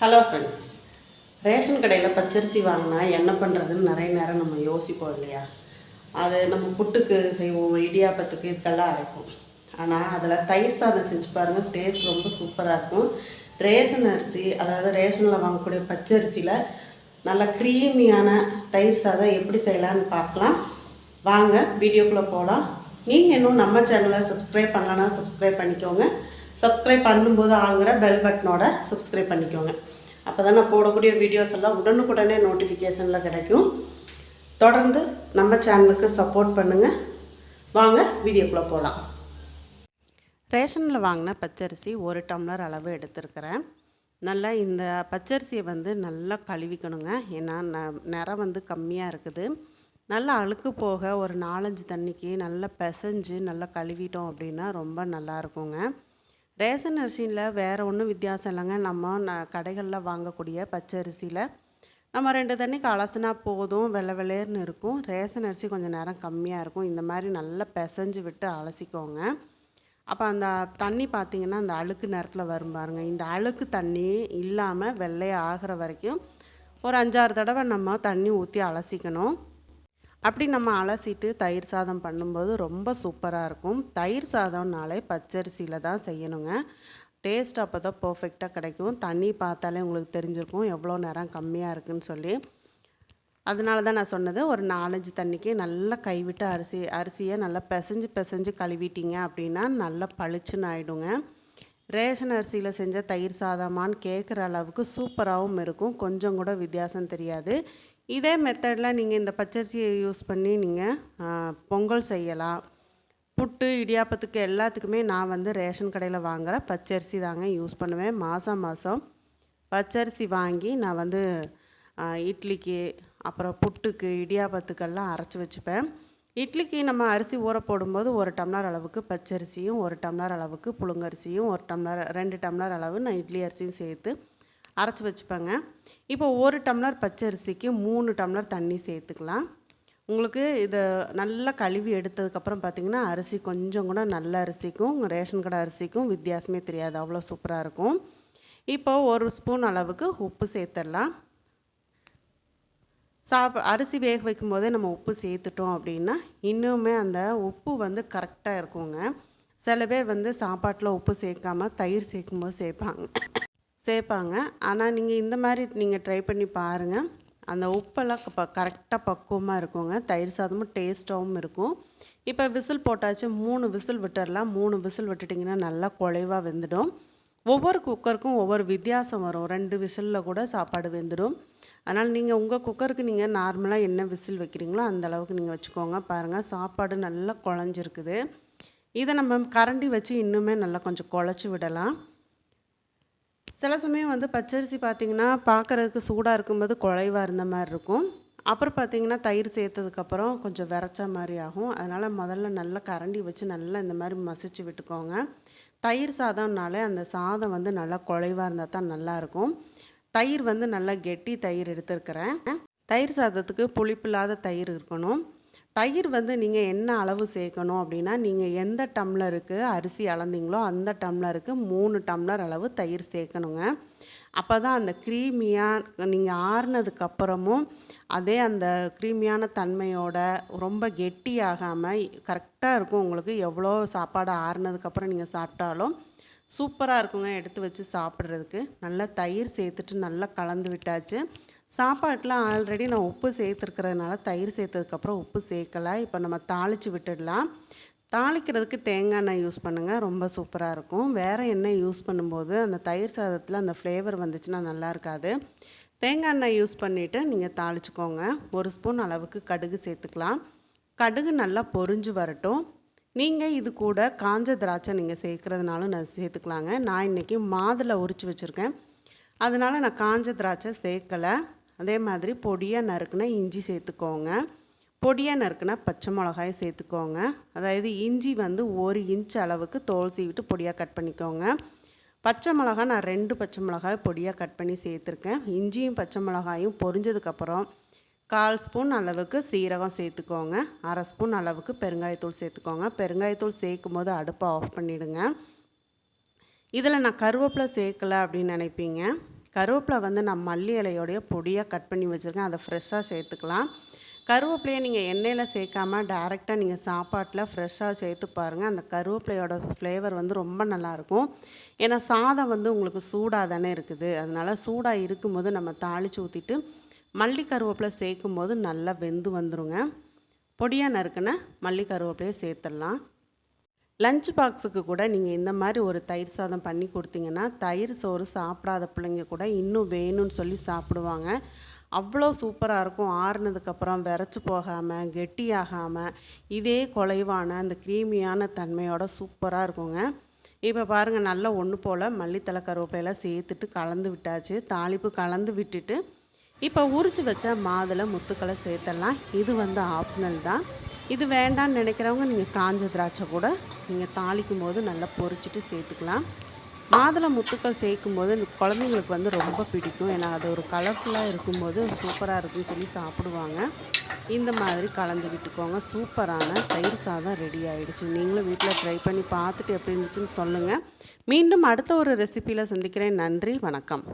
Hello friends ration கடையில் பச்சரிசி வாங்கினா என்ன பண்ணுறதுன்னு நிறைய நேரம் நம்ம யோசிப்போம் இல்லையா? அது நம்ம புட்டுக்கு செய்வோம் இடியாப்பத்துக்கு இதுக்கெல்லாம் அரைப்போம் ஆனால் அதில் தயிர் சாதம் செஞ்சு பாருங்கள் டேஸ்ட் ரொம்ப சூப்பராக இருக்கும். ரேஷன் அரிசி அதாவது ரேஷனில் வாங்கக்கூடிய பச்சரிசியில் நல்ல க்ரீமியான தயிர் சாதம் எப்படி செய்யலான்னு பார்க்கலாம். வாங்க வீடியோக்குள்ளே போகலாம் நீங்கள் இன்னும் நம்ம சேனலை சப்ஸ்கிரைப் பண்ணலன்னா சப்ஸ்கிரைப் பண்ணிக்கோங்க. சப்ஸ்கிரைப் பண்ணும்போது ஆகுற பெல் பட்டனோட சப்ஸ்கிரைப் பண்ணிக்கோங்க. அப்போ தான் நான் போடக்கூடிய வீடியோஸ் எல்லாம் உடனுக்குடனே நோட்டிஃபிகேஷனில் கிடைக்கும். தொடர்ந்து நம்ம சேனலுக்கு சப்போர்ட் பண்ணுங்கள் வாங்க வீடியோக்குள்ளே போகலாம் ரேஷனில் வாங்கின பச்சரிசி ஒரு டம்ளர் அளவு எடுத்திருக்கிறேன். நல்லா இந்த பச்சரிசியை வந்து நல்லா கழுவிக்கணுங்க. ஏன்னா ந நிறம் வந்து கம்மியாக இருக்குது. நல்லா அழுக்கு போக ஒரு நாலஞ்சு தண்ணிக்கு நல்லா பிசைஞ்சு நல்லா கழுவிட்டோம் அப்படின்னா ரொம்ப நல்லா இருக்குங்க. ரேஷன் அரிசியில் வேறு ஒன்றும் வித்தியாசம் இல்லைங்க. நம்ம ந கடைகளில் வாங்கக்கூடிய பச்சரிசியில் நம்ம ரெண்டு தண்ணிக்கு அலசினா போதும் வெள்ளை வெள்ளையர்னு இருக்கும். ரேஷன் அரிசி கொஞ்சம் நேரம் கம்மியாக இருக்கும். இந்த மாதிரி நல்லா பிசைஞ்சு விட்டு அலசிக்கோங்க. அப்போ அந்த தண்ணி பார்த்தீங்கன்னா அந்த அழுக்கு நேரத்தில் வரும் பாருங்க. இந்த அழுக்கு தண்ணி இல்லாமல் வெள்ளையாக ஆகிற வரைக்கும் ஒரு அஞ்சாறு தடவை நம்ம தண்ணி ஊற்றி அலசிக்கணும். அப்படி நம்ம அலசிட்டு தயிர் சாதம் பண்ணும்போது ரொம்ப சூப்பராக இருக்கும். தயிர் சாதம்னாலே பச்சரிசியில் தான் செய்யணுங்க. டேஸ்ட் அப்போ தான் பர்ஃபெக்டாக கிடைக்கும். தண்ணி பார்த்தாலே உங்களுக்கு தெரிஞ்சிருக்கும் எவ்வளோ நேரம் கம்மியாக இருக்குன்னு சொல்லி. அதனால தான் நான் சொன்னது ஒரு நாலஞ்சு தண்ணிக்கு நல்லா கைவிட்டு அரிசி அரிசியை நல்லா பிசைஞ்சு பிசைஞ்சு கழுவிட்டீங்க அப்படின்னா நல்லா பளிச்சுன்னு ஆகிடுங்க ரேஷன் அரிசியில் செஞ்ச தயிர் சாதமான்னு கேட்குற அளவுக்கு சூப்பராகவும் இருக்கும். கொஞ்சம் கூட வித்தியாசம் தெரியாது. இதே மெத்தடில் நீங்கள் இந்த பச்சரிசியை யூஸ் பண்ணி நீங்கள் பொங்கல் செய்யலாம். புட்டு இடியாப்பத்துக்கு எல்லாத்துக்குமே நான் வந்து ரேஷன் கடையில் வாங்குகிற பச்சரிசி தாங்க யூஸ் பண்ணுவேன். மாதம் மாதம் பச்சரிசி வாங்கி நான் வந்து இட்லிக்கு அப்புறம் புட்டுக்கு இடியாப்பத்துக்கெல்லாம் அரைச்சி வச்சுப்பேன். இட்லிக்கு நம்ம அரிசி ஊற போடும்போது ஒரு டம்ளர் அளவுக்கு பச்சரிசியும் ஒரு டம்ளர் அளவுக்கு புழுங்கரிசியும் ஒரு டம்ளர் ரெண்டு டம்ளர் அளவு நான் இட்லி அரிசியும் சேர்த்து அரைச்சி வச்சுப்பேங்க. இப்போ ஒரு டம்ளர் பச்சரிசிக்கு மூணு டம்ளர் தண்ணி சேர்த்துக்கலாம். உங்களுக்கு இதை நல்லா கழுவி எடுத்ததுக்கப்புறம் பார்த்தீங்கன்னா அரிசி கொஞ்சம் கூட நல்ல அரிசிக்கும் ரேஷன் கடை அரிசிக்கும் வித்தியாசமே தெரியாது. அவ்வளோ சூப்பராக இருக்கும். இப்போ ஒரு ஸ்பூன் அளவுக்கு உப்பு சேர்த்துடலாம். சாப் அரிசி வேக வைக்கும் போதே நம்ம உப்பு சேர்த்துட்டோம் அப்படின்னா இன்னுமே அந்த உப்பு வந்து கரெக்டாக இருக்குங்க. சில பேர் வந்து சாப்பாட்டில் உப்பு சேர்க்காம தயிர் சேர்க்கும் போது சேர்ப்பாங்க. சேர்ப்பாங்க ஆனால் நீங்கள் இந்த மாதிரி நீங்கள் ட்ரை பண்ணி பாருங்கள் அந்த உப்பெல்லாம் ப கரெக்டாக பக்குவமாக இருக்குங்க. தயிர் சாதமும் டேஸ்ட்டாகவும் இருக்கும். இப்போ விசில் போட்டாச்சு மூணு விசில் விட்டுடலாம் மூணு விசில் விட்டுட்டிங்கன்னா நல்லா குழைவாக வெந்துடும். ஒவ்வொரு குக்கருக்கும் ஒவ்வொரு வித்தியாசம் வரும். ரெண்டு விசிலில் கூட சாப்பாடு வெந்துடும். அதனால் நீங்கள் உங்கள் குக்கருக்கு நீங்கள் நார்மலாக என்ன விசில் வைக்கிறீங்களோ அந்த அளவுக்கு நீங்கள் வச்சுக்கோங்க. பாருங்கள் சாப்பாடு நல்லா குழஞ்சிருக்குது. இதை நம்ம கரண்டி வச்சு இன்னுமே நல்லா கொஞ்சம் குழச்சி விடலாம். சில சமயம் வந்து பச்சரிசி பார்த்திங்கன்னா பார்க்குறதுக்கு சூடாக இருக்கும்போது குழைவாக இருந்த மாதிரி இருக்கும். அப்புறம் பார்த்திங்கன்னா தயிர் சேர்த்ததுக்கப்புறம் கொஞ்சம் விரைச்ச மாதிரி ஆகும். அதனால் முதல்ல நல்லா கரண்டி வச்சு நல்லா இந்த மாதிரி மசிச்சு விட்டுக்கோங்க. தயிர் சாதம்னாலே அந்த சாதம் வந்து நல்லா குழைவாக இருந்தால் தான் நல்லாயிருக்கும் தயிர் வந்து நல்லா கெட்டி தயிர் எடுத்துருக்கிறேன். தயிர் சாதத்துக்கு புளிப்பில்லாத தயிர் இருக்கணும். தயிர் வந்து நீங்கள் என்ன அளவு சேர்க்கணும் அப்படின்னா நீங்கள் எந்த டம்ளருக்கு அரிசி அளந்தீங்களோ அந்த டம்ளருக்கு மூணு டம்ளர் அளவு தயிர் சேர்க்கணுங்க. அப்போ தான் அந்த க்ரீமியாக நீங்கள் ஆறுனதுக்கப்புறமும் அதே அந்த க்ரீமியான தன்மையோட ரொம்ப கெட்டியாகாமல் கரெக்டாக இருக்கும் உங்களுக்கு எவ்வளோ சாப்பாடு ஆறுனதுக்கப்புறம் நீங்கள் சாப்பிட்டாலும். சூப்பராக இருக்குங்க எடுத்து வச்சு சாப்பிட்றதுக்கு. நல்லா தயிர் சேர்த்துட்டு நல்லா கலந்து விட்டாச்சு. சாப்பாட்டில் ஆல்ரெடி நான் உப்பு சேர்த்துருக்கிறதுனால தயிர் சேர்த்ததுக்கப்புறம் உப்பு சேர்க்கலை. இப்போ நம்ம தாளித்து விட்டுடலாம். தாளிக்கிறதுக்கு தேங்காய் எண்ணெய் யூஸ் பண்ணுங்கள் ரொம்ப சூப்பராக இருக்கும். வேறு எண்ணெய் யூஸ் பண்ணும்போது அந்த தயிர் சாதத்தில் அந்த ஃப்ளேவர் வந்துச்சுன்னா நல்லா இருக்காது. தேங்காய் எண்ணெய் யூஸ் பண்ணிவிட்டு நீங்கள் தாளிச்சுக்கோங்க. ஒரு ஸ்பூன் அளவுக்கு கடுகு சேர்த்துக்கலாம். கடுகு நல்லா பொரிஞ்சு வரட்டும். நீங்கள் இது கூட காஞ்ச திராட்சை நீங்கள் சேர்க்குறதுனாலும் நான் சேர்த்துக்கலாங்க. நான் இன்றைக்கி மாதுளை உரித்து வச்சுருக்கேன். அதனால் நான் காஞ்ச திராட்சை சேர்க்கலை. அதே மாதிரி பொடியாக நறுக்குனா இஞ்சி சேர்த்துக்கோங்க. பொடியாக நறுக்குனா பச்சை மிளகாய் சேர்த்துக்கோங்க. அதாவது இஞ்சி வந்து ஒரு இன்ச் அளவுக்கு தோல் சீவிட்டு பொடியாக கட் பண்ணிக்கோங்க. பச்சை மிளகாய் நான் ரெண்டு பச்சை மிளகாய் பொடியாக கட் பண்ணி சேர்த்துருக்கேன். இஞ்சியும் பச்சை மிளகாயும் பொரிஞ்சதுக்கப்புறம் கால் ஸ்பூன் அளவுக்கு சீரகம் சேர்த்துக்கோங்க. அரை ஸ்பூன் அளவுக்கு பெருங்காயத்தூள் சேர்த்துக்கோங்க. பெருங்காயத்தூள் சேர்க்கும் போது அடுப்பை ஆஃப் பண்ணிவிடுங்க இதில் நான் கருவேப்பிலை சேர்க்கலை அப்படின்னு நினைப்பீங்க. கருவேப்பிலை வந்து நான் மல்லி இலையோடைய பொடியாக கட் பண்ணி வச்சுருக்கேன். அதை ஃப்ரெஷ்ஷாக சேர்த்துக்கலாம். கருவேப்பிலையை நீங்கள் எண்ணெயில் சேர்க்காம டேரெக்டாக நீங்கள் சாப்பாட்டில் ஃப்ரெஷ்ஷாக சேர்த்து பாருங்கள் அந்த கருவேப்பிலையோட ஃப்ளேவர் வந்து ரொம்ப நல்லாயிருக்கும் ஏன்னா சாதம் வந்து உங்களுக்கு சூடாக தானே இருக்குது. அதனால் சூடாக இருக்கும்போது நம்ம தாளித்து ஊற்றிட்டு மல்லி கருவேப்பிலை சேர்க்கும் போது நல்லா வெந்து வந்துருங்க. பொடியாக நறுக்குன மல்லி கருவேப்பிலையை சேர்த்துடலாம். லஞ்ச் பாக்ஸுக்கு கூட நீங்கள் இந்த மாதிரி ஒரு தயிர் சாதம் பண்ணி கொடுத்தீங்கன்னா தயிர் சோறு சாப்பிடாத பிள்ளைங்க கூட இன்னும் வேணும்னு சொல்லி சாப்பிடுவாங்க. அவ்வளோ சூப்பராக இருக்கும். ஆறுனதுக்கப்புறம் விரைச்சி போகாமல் கெட்டியாகாமல் இதே குலைவான அந்த க்ரீமியான தன்மையோட சூப்பராக இருக்குங்க. இப்போ பாருங்கள் நல்லா ஒன்று போல் மல்லித்தலை கருவேப்பிலையெல்லாம் சேர்த்துட்டு கலந்து விட்டாச்சு. தாளிப்பு கலந்து விட்டுட்டு இப்போ உரிச்சு வச்ச மாதுளை முத்துக்களை சேர்த்தலாம் இது வந்து ஆப்ஷனல் தான். இது வேண்டாம்னு நினைக்கிறவங்க நீங்கள் காஞ்ச திராட்சை கூட நீங்கள் தாளிக்கும் போது நல்லா பொறிச்சிட்டு சேர்த்துக்கலாம். மாதுளை முத்துக்கள் சேர்க்கும் போது குழந்தைங்களுக்கு வந்து ரொம்ப பிடிக்கும். ஏன்னா அது ஒரு கலர்ஃபுல்லாக இருக்கும்போது சூப்பராக இருக்குன்னு சொல்லி சாப்பிடுவாங்க. இந்த மாதிரி கலந்து விட்டுக்கோங்க. சூப்பரான தயிர் சாதம் ரெடி ஆகிடுச்சு நீங்களும் வீட்டில் ட்ரை பண்ணி பார்த்துட்டு எப்படி இருந்துச்சுன்னு சொல்லுங்கள் மீண்டும் அடுத்த ஒரு ரெசிப்பியில் சந்திக்கிறேன். நன்றி வணக்கம்.